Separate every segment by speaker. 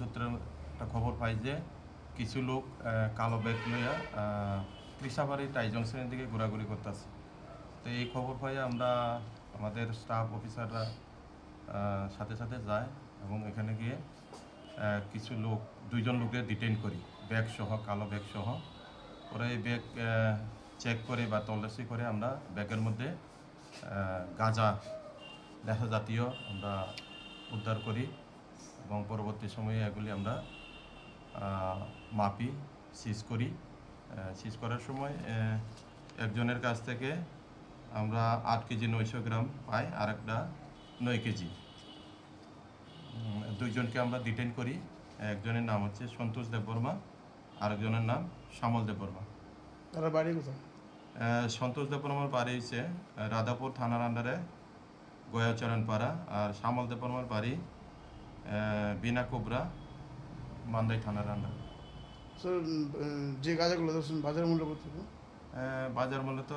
Speaker 1: সূত্রে একটা খবর পাই যে কিছু লোক কালো ব্যাগ লইয়া কৃষাবাড়ি টাইজং শ্রেণির দিকে ঘোরাঘুরি করতেছে। তো এই খবর পাই আমরা আমাদের স্টাফ অফিসাররা সাথে সাথে যায় এবং এখানে গিয়ে কিছু লোক, দুইজন লোকের ডিটেইন করি। ব্যাগ সহ, কালো ব্যাগ সহ। ওরা এই ব্যাগ চেক করে বা তল্লাশি করে আমরা ব্যাগের মধ্যে গাঁজা নেশা জাতীয় আমরা উদ্ধার করি। এবং পরবর্তী সময়ে এগুলি আমরা মাপি সিজ করি। সিজ করার সময় একজনের কাছ থেকে আমরা আট কেজি নয়শো গ্রাম পাই আর একটা নয় কেজি। দুইজনকে আমরা ডিটেন করি। একজনের নাম হচ্ছে সন্তোষ দেববর্মা আরেকজনের নাম শ্যামল দেববর্মা
Speaker 2: তারা বাড়ি কোথায়?
Speaker 1: আহ, সন্তোষ দেববর্মার বাড়ি হচ্ছে রাধাপুর থানার আন্ডারে গয়াচরণ পাড়া আর শ্যামল দেববর্মার বাড়ি বিনা কোবরা মান্দাই থানার আন্ডার
Speaker 2: স্যার যে গাঁজাগুলো ধরছেন বাজার মূল্য কত?
Speaker 1: বাজার মূল্য তো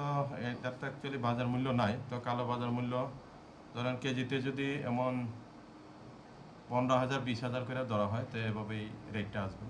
Speaker 1: এটার তো অ্যাকচুয়ালি বাজার মূল্য নাই তো কালো বাজার মূল্য ধরেন কেজিতে যদি এমন পনেরো হাজার বিশ হাজার করে ধরা হয় তো এভাবেই রেটটা আসবে।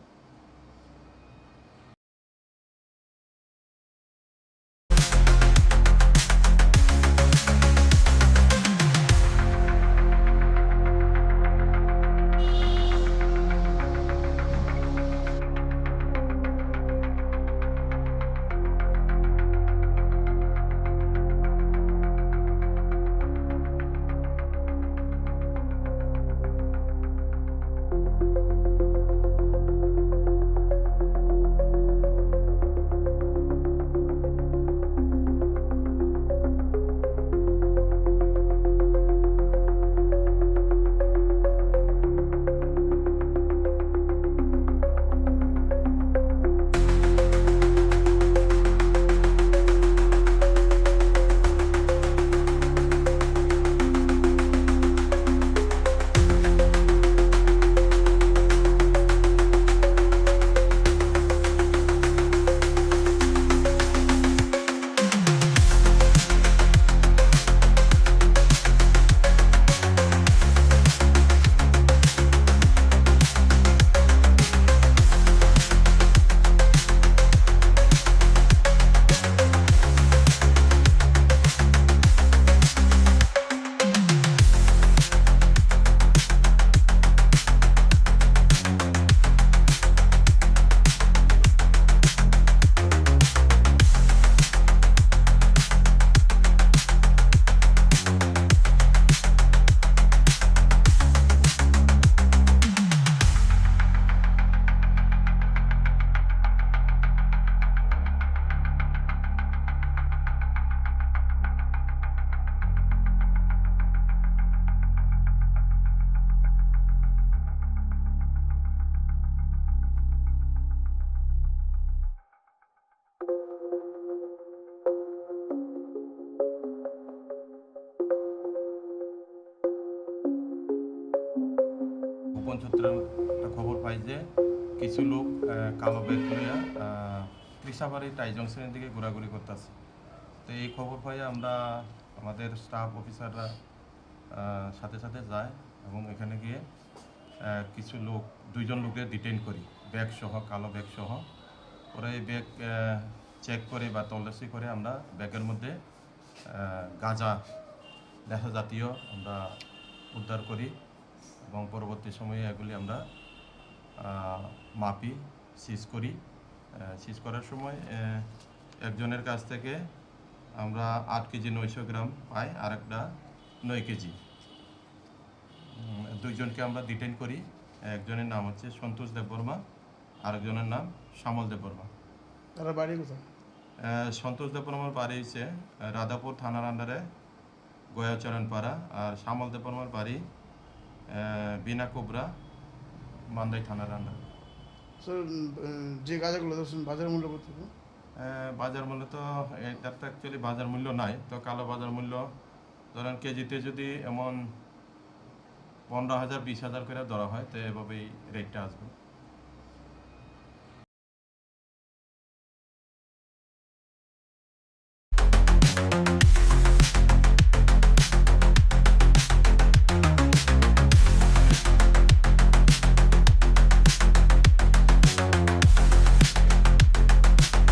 Speaker 1: গোপন সূত্রে একটা খবর পাই যে কিছু লোক কালো ব্যাগ লইয়া কৃষাবাড়ি টাইজং শ্রেণির দিকে ঘোরাঘুরি করতেছে। তো এই খবর পাই আমরা আমাদের স্টাফ অফিসাররা সাথে সাথে যায় এবং এখানে গিয়ে কিছু লোক, দুইজন লোকের ডিটেন করি, ব্যাগ সহ, কালো ব্যাগ সহ। ওরা এই ব্যাগ চেক করে বা তল্লাশি করে আমরা ব্যাগের মধ্যে গাঁজা নেশা জাতীয় আমরা উদ্ধার করি। এবং পরবর্তী সময়ে এগুলি আমরা মাপি সিজ করি। সিজ করার সময় একজনের কাছ থেকে আমরা আট কেজি নয়শো গ্রাম পাই আর একটা নয় কেজি। দুইজনকে আমরা ডিটেন করি। একজনের নাম হচ্ছে সন্তোষ দেববর্মা আরেকজনের নাম শ্যামল দেববর্মা
Speaker 2: তারা বাড়ি কোথায়?
Speaker 1: আহ, সন্তোষ দেববর্মার বাড়ি হচ্ছে রাধাপুর থানার আন্ডারে গয়াচরণ পাড়া আর শ্যামল দেববর্মার বাড়ি বিনা কোবরা মান্দাই থানার রান্না।
Speaker 2: স্যার যে গাঁজাগুলো ধরছেন বাজার মূল্য কত?
Speaker 1: বাজার মূল্য তো এটার তো অ্যাকচুয়ালি বাজার মূল্য নাই তো কালো বাজার মূল্য ধরেন কেজিতে যদি এমন পনেরো হাজার বিশ হাজার করে ধরা হয় তো এভাবেই রেটটা আসবে।